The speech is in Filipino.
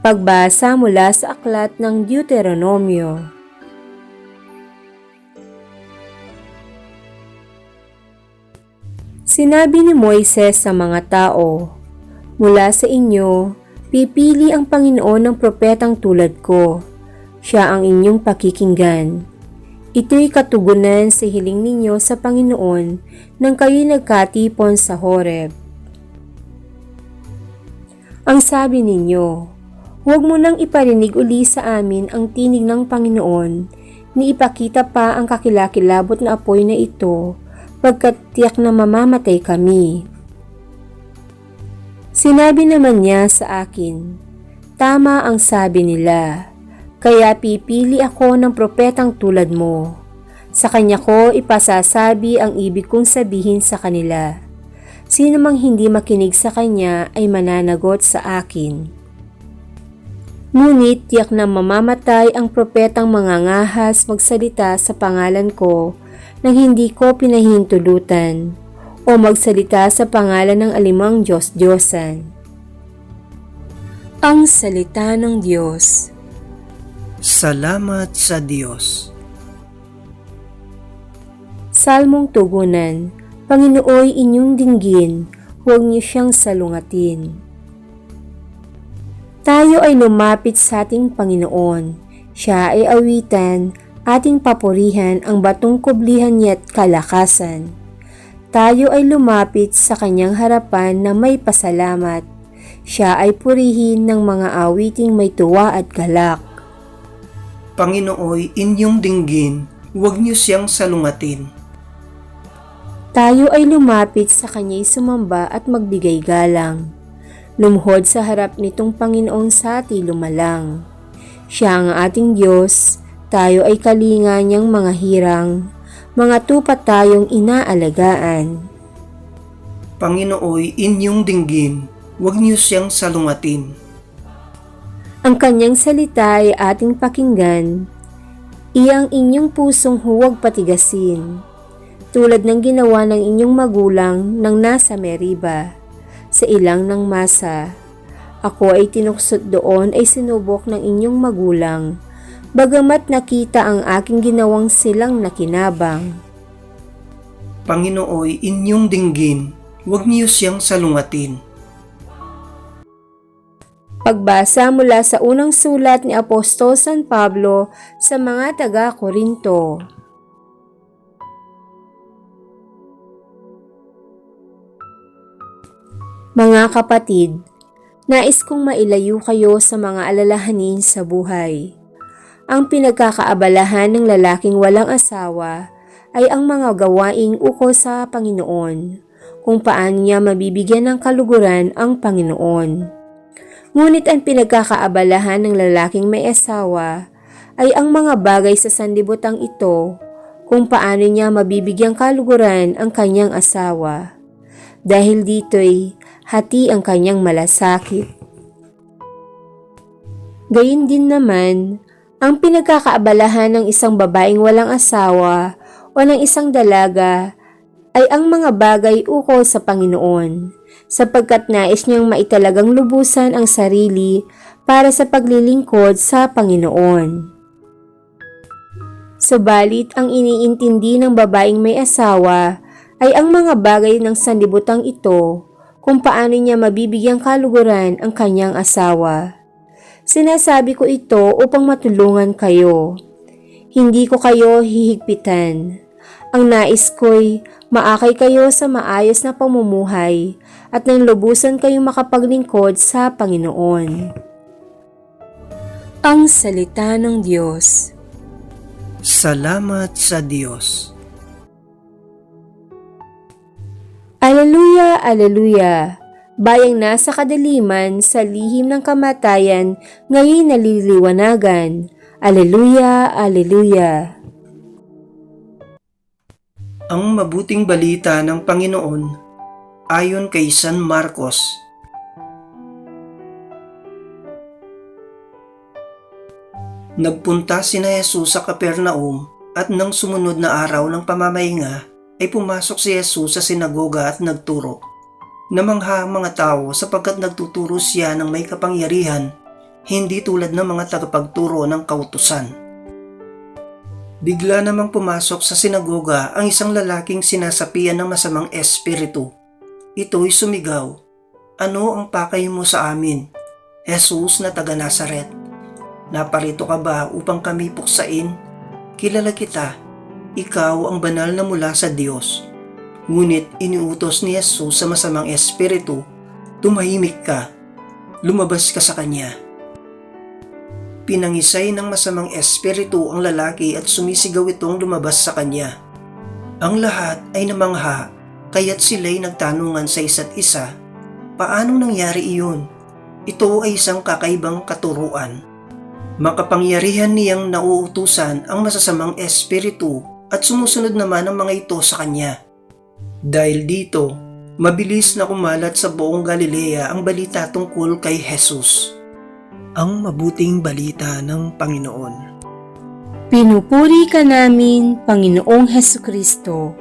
Pagbasa mula sa aklat ng Deuteronomio. Sinabi ni Moises sa mga tao, Mula sa inyo, pipili ang Panginoon ng propetang tulad ko. Siya ang inyong pakikinggan. Ito'y katugunan sa hiling ninyo sa Panginoon nang kayo'y nagkatipon sa Horeb. Ang sabi ninyo, huwag mo nang iparinig uli sa amin ang tinig ng Panginoon, ni ipakita pa ang kakilakilabot na apoy na ito, pagkat tiyak na mamamatay kami. Sinabi naman niya sa akin, Tama ang sabi nila, kaya pipili ako ng propetang tulad mo. Sa kanya ko ipasasabi ang ibig kong sabihin sa kanila. Sino mang hindi makinig sa kanya ay mananagot sa akin. Ngunit tiyak na mamamatay ang propetang mangangahas magsalita sa pangalan ko nang hindi ko pinahintulutan o magsalita sa pangalan ng alimang Diyos-Diyosan. Ang Salita ng Diyos Salamat sa Diyos. Salmong Tugunan Panginooy inyong dinggin, huwag niyo siyang salungatin. Tayo ay lumapit sa ating Panginoon. Siya ay awitan, ating papurihan ang batong kublihan niya't kalakasan. Tayo ay lumapit sa kanyang harapan na may pasalamat. Siya ay purihin ng mga awiting may tuwa at galak. Panginooy inyong dinggin, huwag niyo siyang salungatin. Tayo ay lumapit sa kanya'y sumamba at magbigay galang. Lumuhod sa harap nitong Panginoong sa ati lumalang. Siya ang ating Diyos, tayo ay kalinga niyang mga hirang, mga tupa tayong inaalagaan. Panginooy inyong dinggin, huwag niyo siyang salungatin. Ang kanyang salita ay ating pakinggan, iyang inyong pusong huwag patigasin, tulad ng ginawa ng inyong magulang nang nasa Meriba, sa ilang ng masa. Ako ay tinuksot doon ay sinubok ng inyong magulang, bagamat nakita ang aking ginawang silang nakinabang. Panginooy inyong dinggin, huwag niyo siyang salungatin. Pagbasa mula sa unang sulat ni Apostol San Pablo sa mga taga-Korinto. Mga kapatid, nais kong mailayo kayo sa mga alalahanin sa buhay. Ang pinagkakaabalahan ng lalaking walang asawa ay ang mga gawaing uko sa Panginoon, kung paano niya mabibigyan ng kaluguran ang Panginoon. Ngunit ang pinagkakaabalahan ng lalaking may asawa ay ang mga bagay sa sandibutang ito kung paano niya mabibigyang kaluguran ang kanyang asawa. Dahil dito'y hati ang kanyang malasakit. Gayun din naman, ang pinagkakaabalahan ng isang babaeng walang asawa o ng isang dalaga ay ang mga bagay ukol sa Panginoon, sapagkat nais niyang maitalagang lubusan ang sarili para sa paglilingkod sa Panginoon. Subalit ang iniintindi ng babaeng may asawa ay ang mga bagay ng sanlibutan ito kung paano niya mabibigyang kaluguran ang kanyang asawa. Sinasabi ko ito upang matulungan kayo. Hindi ko kayo hihigpitan. Ang nais ko'y maakay kayo sa maayos na pamumuhay at nang lubusan kayong makapaglingkod sa Panginoon. Ang Salita ng Diyos Salamat sa Diyos. Aleluya! Bayang nasa kadaliman sa lihim ng kamatayan, ngayon naliliwanagan. Aleluya, aleluya! Ang mabuting balita ng Panginoon ayon kay San Marcos. Nagpunta si na Jesus sa Kapernaum at nang sumunod na araw ng pamamahinga ay pumasok si Jesus sa sinagoga at nagturo. Namangha ang mga tao sapagkat nagtuturo siya ng may kapangyarihan hindi tulad ng mga tagapagturo ng kautusan. Bigla namang pumasok sa sinagoga ang isang lalaking sinasapian ng masamang espiritu. Ito'y sumigaw, Ano ang pakay mo sa amin? Jesus na taga Nazaret. Naparito ka ba upang kami puksain? Kilala kita. Ikaw ang banal na mula sa Diyos. Ngunit iniutos ni Jesus sa masamang espiritu, tumahimik ka. Lumabas ka sa kanya. Pinangisay ng masamang espiritu ang lalaki at sumisigaw itong lumabas sa kanya. Ang lahat ay namangha, kaya't sila'y nagtanungan sa isa't isa, paanong nangyari iyon? Ito ay isang kakaibang katuruan. Makapangyarihan niyang nauutusan ang masasamang espiritu at sumusunod naman ang mga ito sa kanya. Dahil dito, mabilis na kumalat sa buong Galilea ang balita tungkol kay Jesus. Ang mabuting balita ng Panginoon. Pinupuri ka namin, Panginoong Heso Kristo.